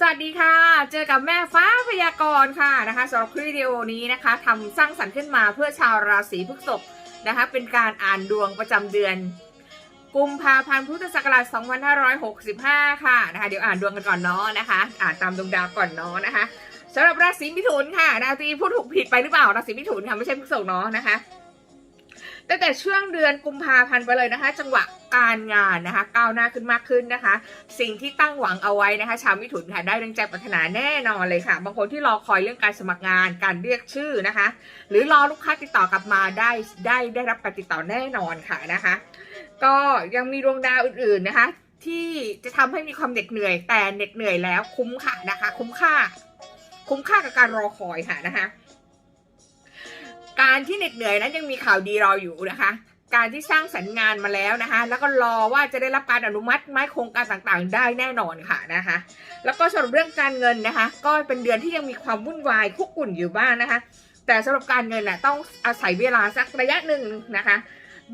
สวัสดีค่ะ เจอกับแม่ฟ้าพยากรณ์ค่ะนะคะสำหรับคลิปวิดีโอนี้นะคะทำสร้างสรรค์ขึ้นมาเพื่อชาวราศีพฤษภนะคะ เป็นการอ่านดวงประจำเดือน กุมภาพันธ์พุทธศักราช 2565 ค่ะนะคะเดี๋ยวอ่านดวงกันก่อนเนาะนะคะ อ่านตามดวงดาวก่อนเนาะนะคะสำหรับราศีมิถุนค่ะนะตีพูดถูกผิดไปหรือเปล่าราศีมิถุนค่ะไม่ใช่พฤษภเนาะนะคะ ตั้งแต่ช่วงเดือนกุมภาพันธ์ไปเลยนะคะ จังหวะการงานนะคะ ก้าวหน้าขึ้นมากขึ้นนะคะ สิ่งที่ตั้งหวังเอาไว้นะคะ ชาวมิถุนค่ะได้ดังใจปรารถนาแน่นอนเลยค่ะ บางคนที่รอคอยเรื่องการสมัครงาน การเรียกชื่อนะคะ หรือรอลูกค้าติดต่อกลับมาได้ได้ได้รับการติดต่อแน่นอนค่ะนะคะ ก็ยังมีดวงดาวอื่นๆนะคะที่จะทำให้มีความเหน็ดเหนื่อย แต่เหน็ดเหนื่อยแล้วคุ้มค่ะนะคะ คุ้มค่า คุ้มค่ากับการรอคอยค่ะนะคะ การที่เหน็ดเหนื่อยนั้นยังมีข่าวดีรออยู่นะคะ การที่สร้างสรรค์งานมาแล้วนะคะ แล้วก็รอว่าจะได้รับการอนุมัติไม้โครงการต่างๆ ได้แน่นอนค่ะนะคะ แล้วก็สำหรับเรื่องการเงินนะคะ ก็เป็นเดือนที่ยังมีความวุ่นวายคุกกุ่นอยู่บ้างนะคะ แต่สำหรับการเงินน่ะต้องอาศัยเวลาสักระยะหนึ่งนะคะ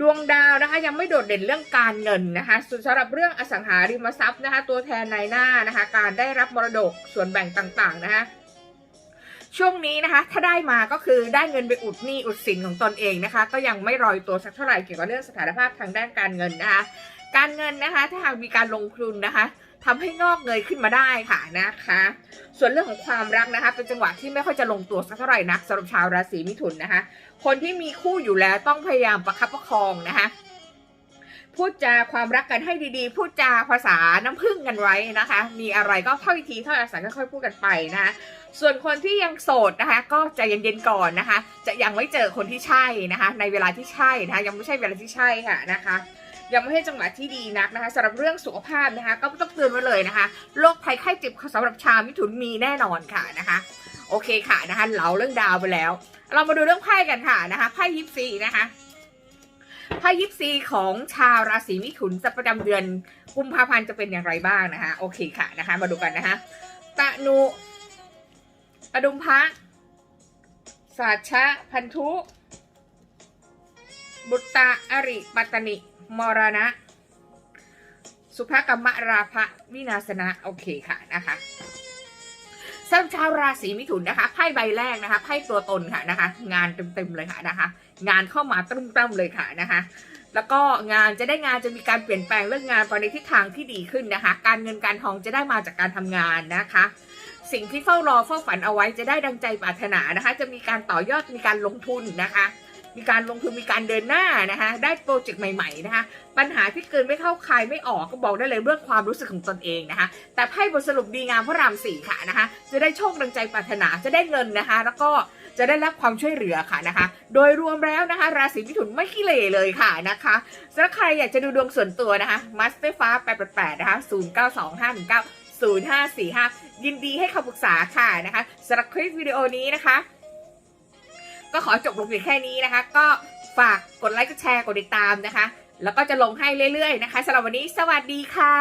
ดวงดาวนะคะยังไม่โดดเด่นเรื่องการเงินนะคะส่วนสำหรับเรื่องอสังหาริมทรัพย์นะคะ ตัวแทนนายหน้านะคะ การได้รับมรดกส่วนแบ่งต่างๆนะคะ ช่วงนี้นะคะ ถ้าได้มาก็คือได้เงินไปอุดหนี้อุดสินของตนเองนะคะ ก็ยังไม่รอยตัวสักเท่าไหร่เกี่ยวกับเรื่องสถานภาพทางด้านการเงินนะคะ การเงินนะคะ ถ้าหากมีการลงทุนนะคะทำให้งอกเงยขึ้นมาได้ค่ะนะคะ ส่วนเรื่องของความรักนะคะ เป็นจังหวะที่ไม่ค่อยจะลงตัวสักเท่าไหร่นักสำหรับชาวราศีมิถุนนะคะ คนที่มีคู่อยู่แล้วต้องพยายามประคับประคองนะคะ พูดจาความรักกันให้ดีๆ พูดจาภาษาน้ำพึ่งกันไว้นะคะ มีอะไรก็เท่าทีเท่าอาศัยค่อยๆพูดกันไปนะคะ ส่วนคนที่ยังโสดนะคะ ก็ใจเย็นๆก่อนนะคะ จะยังไม่เจอคนที่ใช่นะคะ ในเวลาที่ใช่นะคะ ยังไม่ใช่เวลาที่ใช่ค่ะนะคะยังไม่ใช่จังหวะที่ดีนักนะคะสำหรับเรื่องสุขภาพนะคะ ก็ต้องเตือนไว้เลยนะคะโรคภัยไข้เจ็บสำหรับชาวมิถุนมีแน่นอนค่ะนะคะ โอเคค่ะนะคะเราเรื่องดาวไปแล้ว เรามาดูเรื่องไพ่กันค่ะนะคะไพ่ยิปซีนะคะ ไพ่ยิปซีของชาวราศีมิถุนจะประจำเดือนกุมภาพันธ์จะเป็นอย่างไรบ้างนะคะโอเคค่ะนะคะมาดูกันนะคะตะนุอดุมพระสาชะพันธุ บุตตะอริปัตตนิ มรณะ สุภกรรมราภะวินาศนะ โอเคค่ะนะคะ สำหรับชาวราศีมิถุนนะคะไพ่ใบแรกนะคะไพ่ตัวตนค่ะนะคะ งานเต็มๆเลยค่ะนะคะ งานเข้ามาตุ้มๆเลยค่ะนะคะ แล้วก็งานจะได้งานจะมีการเปลี่ยนแปลงเรื่องงานไปในทิศทางที่ดีขึ้นนะคะ การเงินการทองจะได้มาจากการทำงานนะคะ สิ่งที่เฝ้ารอเฝ้าฝันเอาไว้จะได้ดังใจปรารถนานะคะ จะมีการต่อยอดมีการลงทุนนะคะ มีการลงทุนมีการเดินหน้านะคะ ได้โปรเจกต์ใหม่ๆนะคะ ปัญหาที่เกินไม่เข้าใคายไม่ออกก็บอกได้เลยเรื่องความรู้สึกของตนเองนะคะ แต่ไพ่บทสรุปดีงามพระรามสี่ค่ะนะคะ จะได้โชคดังใจปรารถนาจะได้เงินนะคะ แล้วก็จะได้รับความช่วยเหลือค่ะนะคะ โดยรวมแล้วนะคะ ราศีมิถุนไม่ขี้เหร่เลยค่ะนะคะสำหรับใครอยากจะดูดวงส่วนตัวนะคะมัสเตอร์ฟ้า888นะคะ092519 0545 ยินดีให้คำปรึกษาค่ะนะคะสำหรับคลิปวิดีโอนี้นะคะ ก็ขอจบลงเพียงแค่นี้นะคะ ก็ฝากกดไลค์กดแชร์กดติดตามนะคะ แล้วก็จะลงให้เรื่อยๆนะคะสำหรับวันนี้สวัสดีค่ะ